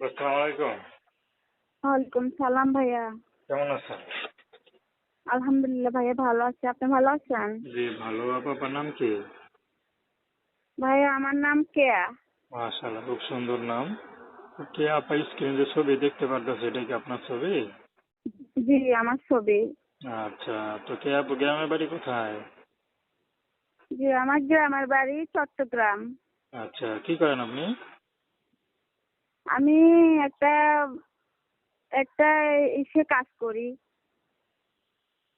ওয়ালাইকুম সালাম ভাইয়া। কেমন আছেন? আলহামদুলিল্লাহ ভাইয়া ভালো আছি। আপনি ভালো আছেন? জি ভালো। আপনার নাম কি? ভাইয়া আমার নাম কেয়া। মাশাআল্লাহ খুব সুন্দর নাম। কে আপা স্ক্রিনে যে ছবি দেখতে পারতেছে এটা কি আপনার ছবি? জি আমার ছবি। আচ্ছা তো কে আপু গ্রামের বাড়ি কোথায়? জি আমার গ্রামের বাড়ি চট্টগ্রাম। আচ্ছা কি করেন আপনি? আমি একটা একটা ইসে কাজ করি।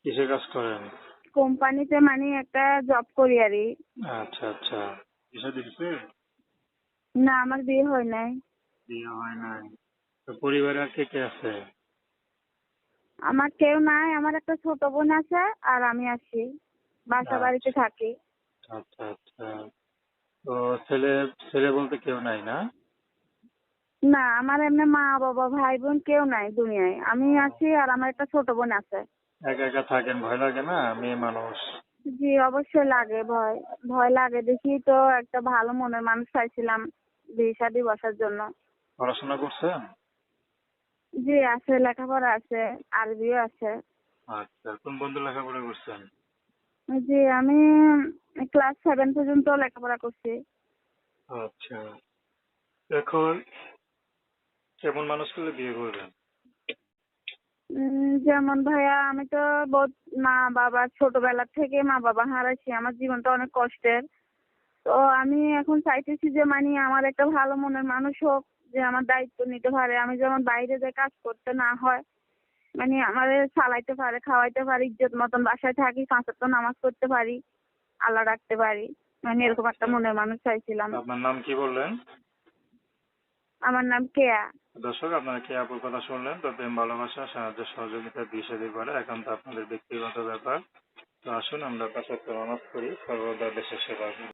কিসে কাজ করেন? কোম্পানিতে মানে একটা জব করি আর। আচ্ছা আচ্ছা। কিসে দিচ্ছে? না আমার বিয়ে হয় নাই। বিয়ে হয় নাই। তো পরিবারে আর কে কে আছে? আমার কেউ নাই আমার একটা ছোট বোন আছে আর আমি আছি। বাসা বাড়িতে থাকি। আচ্ছা আচ্ছা। তো ছেলে ছেলে বলতে কেউ নাই না? না আমার এমনি মা বাবা ভাই বোন কেউ নাই দুনিয়ায়। আমি আছি আর আমার একটা ছোট বোন আছে। একা একা থাকেন ভয় লাগে না? মেয়ে মানুষ। জি অবশ্যই লাগে ভয় ভয় লাগে। দেখি তো একটা ভালো মনের মানুষ চাইছিলাম বিয়ে শাদি বসার জন্য। পড়াশোনা করছেন? জি আছে লেখাপড়া আছে আরবিও আছে। আচ্ছা কোন বন্ধু লেখাপড়া করছেন? জি আমি ক্লাস সেভেন পর্যন্ত লেখাপড়া করছি। আচ্ছা। এখন কেমন মানুষ পেলে বিয়ে করবেন? যেমন ভাইয়া আমি তো বহুত মা বাবা ছোটবেলা থেকে মা বাবা হারাইছি। আমার জীবনটা অনেক কষ্টের। তো আমি এখন চাইতেছি যে মানে আমার একটা ভালো মনের মানুষ হোক যে আমার দায়িত্ব নিতে পারে। আমি যেমন বাইরে যে কাজ করতে না হয় মানে আমার চালাইতে পারে খাওয়াইতে পারি ইজ্জত মতন বাসায় থাকি পাঁচ ওয়াক্ত নামাজ পড়তে পারি আল্লাহ রাখতে পারি। মানে এরকম একটা মনের মানুষ চাইছিলাম। আপনার নাম কি বললেন? আমার নাম কেয়া। দর্শক, আপনারা কে আপুর কথা শুনলেন, তো প্রেম, ভালোবাসা, সাহায্য, সহযোগিতা দিয়ে সাথে পারে একান্ত আপনাদের ব্যক্তিগত ব্যাপার। তো আসুন, আমরা ওয়াক্ত নামাজ করি, সর্বদা দেশের সেবা করি